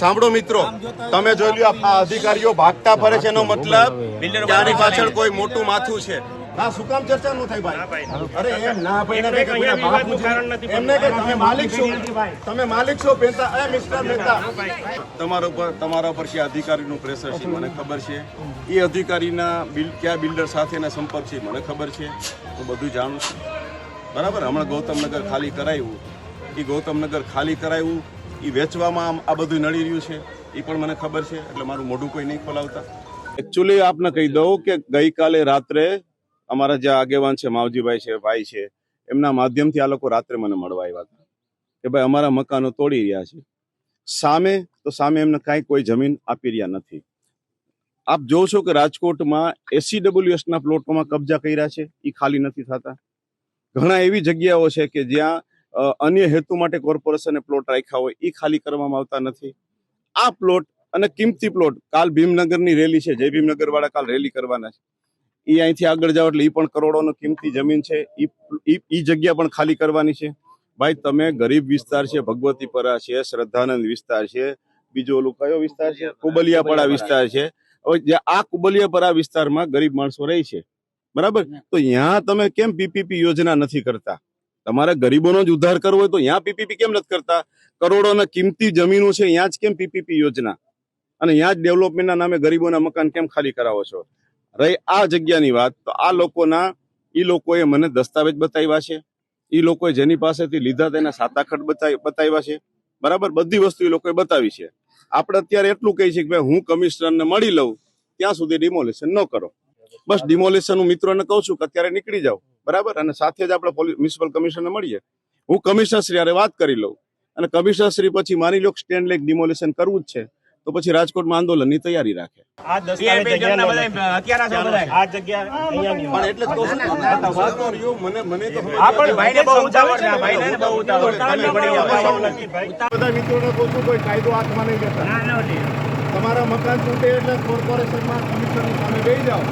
સાંભળો મિત્રો તમે જોઈ લો આ અધિકારીઓ ભાગતા ફરે છે એનો મતલબ આની પાછળ કોઈ મોટું માથું છે. ના શું કામ ચર્ચા ન થાય ભાઈ? અરે એમ ના ભાઈ ના કે તમે માલિક છો. તમે માલિક છો પેતા. એ મિસ્ટર મહેતા તમારા ઉપર તમારા ઉપર છે અધિકારીનું પ્રેશર છે મને ખબર છે. એ અધિકારીના બિલ કયા બિલ્ડર સાથેના સંપર્ક છે મને ખબર છે. હું બધું જાણું છું. બરાબર? હમણાં ગૌતમનગર ખાલી કરાયું. એ ગૌતમનગર ખાલી કરાયું. એ વેચવામાં આ બધું નડી રહ્યું છે. એ પણ મને ખબર છે, એટલે મારું મોઢું કોઈ નહીં ખોલાવતા. એકચ્યુઅલી આપને કહી દઉં કે ગઈકાલે રાત્રે અમારા જે આગેવાન છે, માવજીભાઈ છે, ભાઈ છે, એમના માધ્યમથી આ લોકો રાત્રે મને મળવા આવ્યા હતા. કે ભાઈ, અમારા મકાનો તોડી રહ્યા છે. સામે, તો સામે એમને કાંઈ કોઈ જમીન આપી રહ્યા નથી. આપ જોવો છો કે રાજકોટમાં એસી ડબલ્યુએસના પ્લોટોમાં કબજા કર્યા છે એ ખાલી નથી થતા. ઘણા એવી જગ્યાઓ છે કે જ્યાં અન્ય હેતુ માટે કોર્પોરેશને પ્લોટ રાખ્યા હોય એ ખાલી કરવામાં આવતા નથી. આ પ્લોટ અને કિંમતી પ્લોટ કાલ ભીમનગરની રેલી છે જય ભીમનગર વાળા કાલ રેલી કરવાના છે. એ અહીંથી આગળ જાઓ એટલે એ પણ કરોડોનો કિંમતી જમીન છે એ જગ્યા પણ ખાલી કરવાની છે. ભાઈ તમે ગરીબ વિસ્તાર છે ભગવતીપરા છે શ્રદ્ધાનંદ વિસ્તાર છે બીજો ઓલું કયો વિસ્તાર છે? કુબલિયાપડા વિસ્તાર છે. હવે આ કુબલિયાપરા વિસ્તારમાં ગરીબ માણસો રહે છે. બરાબર? તો ત્યાં તમે કેમ પીપીપી યોજના નથી કરતા? તમારે ગરીબોનો જ ઉદ્ધાર કરવો હોય તો ત્યાં પીપીપી કેમ નથી કરતા? કરોડોના કિંમતી જમીનો છે ત્યાં જ કેમ પીપીપી યોજના? અને ત્યાં જ ડેવલપમેન્ટના નામે ગરીબોના મકાન કેમ ખાલી કરાવો છો? રહી આ જગ્યાની વાત, તો આ લોકોના એ લોકોએ મને દસ્તાવેજ બતાવ્યા છે. એ લોકોએ જેની પાસેથી લીધા તેના બતાવી બતાવ્યા છે. બરાબર? બધી વસ્તુ એ લોકોએ બતાવી છે. આપણે અત્યારે એટલું કહી છે કે ભાઈ, હું કમિશનરને મળી લઉં, ત્યાં સુધી ડિમોલેશન ન કરો. બસ ડિમોલેશન હું મિત્રોને કહું છું કે અત્યારે નીકળી જાઓ. બરાબર? અને સાથે જ આપણે મ્યુનિસિપલ કમિશનરને મળીએ. હું કમિશનર શ્રી હારે વાત કરી લઉં. અને કમિશનર શ્રી પછી માની લો સ્ટેન્ડ લેક ડિમોલેશન કરવું જ છે. તો પછી રાજકોટમાં આંદોલનની તૈયારી રાખે. આ દસ્તાવેજ જગ્યાનો નથી. આ જગ્યા અહીંયાની પણ એટલે જ કહું છું કે વાતો રહ્યો, મને મને તો સમજ આ પણ ભાઈને બહુ ઉતાવળ છે, આ ભાઈને બહુ ઉતાવળ છે. તમે પડી જાઓ, ઉતાવળ નથી, ભાઈ. બધા મિત્રોને કહું કોઈ કાયદો હાથમાં નહીં તમારા મકાન તૂટે એટલે કોર્પોરેશનમાં કમિશનરની સામે બેસી જાઓ.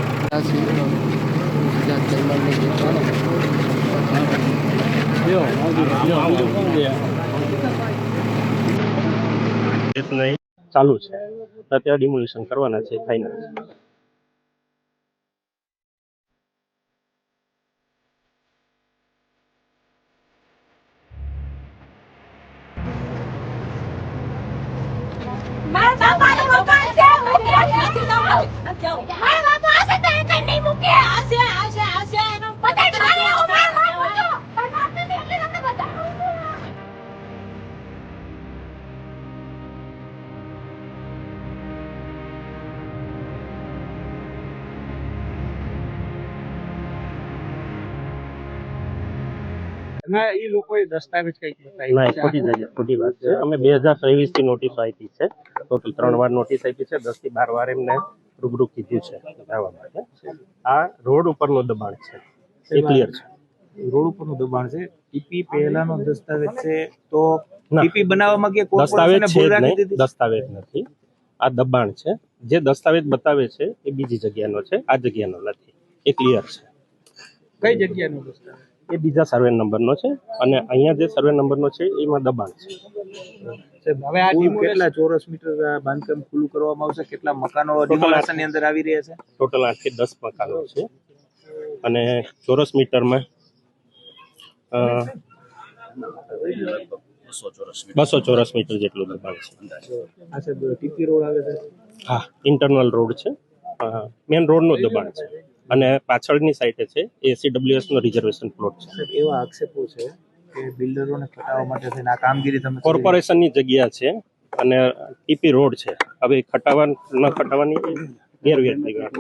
ચાલુ છે. અત્યારે ડિમોલિશન કરવાના છે ફાઇનલ મારા બાપાનું મકાન છે, હું ત્યાં નથી તમારું ના એ લોકોએ દસ્તાવેજ કંઈક ના ખોટી જગ્યા ખોટી વાત છે. અમે બે હજાર ત્રેવીસથી નોટિસ આપી છે. ટોટલ ત્રણ વાર નોટિસ આપી છે. દસથી બાર વાર એમને રૂબરૂ કીધું છે. બતાવવા માટે. આ રોડ ઉપરનું દબાણ છે. એ ક્લિયર છે. રોડ ઉપરનું દબાણ છે. ટીપી પહેલાનો દસ્તાવેજ છે. તો ટીપી બનાવવામાં કે દસ્તાવેજ છે દસ્તાવેજ નથી. આ દબાણ છે. જે દસ્તાવેજ બતાવે છે એ બીજી જગ્યાનો છે. આ જગ્યાનો નથી. એ ક્લિયર છે. કઈ જગ્યાનો દસ્તાવેજ? એ બીજા સર્વે નંબરનો છે અને અહીંયા જે સર્વે નંબરનો છે એમાં દબાણ છે. હવે આ ટીમ કેટલા ચોરસ મીટર બાંધકામ ખુલ્લું કરવામાં આવશે? કેટલા મકાનો demolition અંદર આવી રહ્યા છે? ટોટલ આઠથી દસ મકાનો છે. અને ચોરસ મીટરમાં અ, બસો ચોરસ મીટર જેટલું દબાણ છે. આ છે રોડ આવે છે. હા ઇન્ટરનલ રોડ છે. મેન રોડનું દબાણ છે. અને પાછળની સાઈડે છે એસીડબ્લ્યુએસ નો રિઝર્વેશન પ્લોટ છે. સાહેબ એવા આક્ષેપો છે કે બિલ્ડરોને ખટાવવા માટે થઈને આ કામગીરી તમે કોર્પોરેશનની જગ્યા છે અને ટીપી રોડ છે. હવે ખટાવા ન ખટાવાની ગેરવ્યક્તિ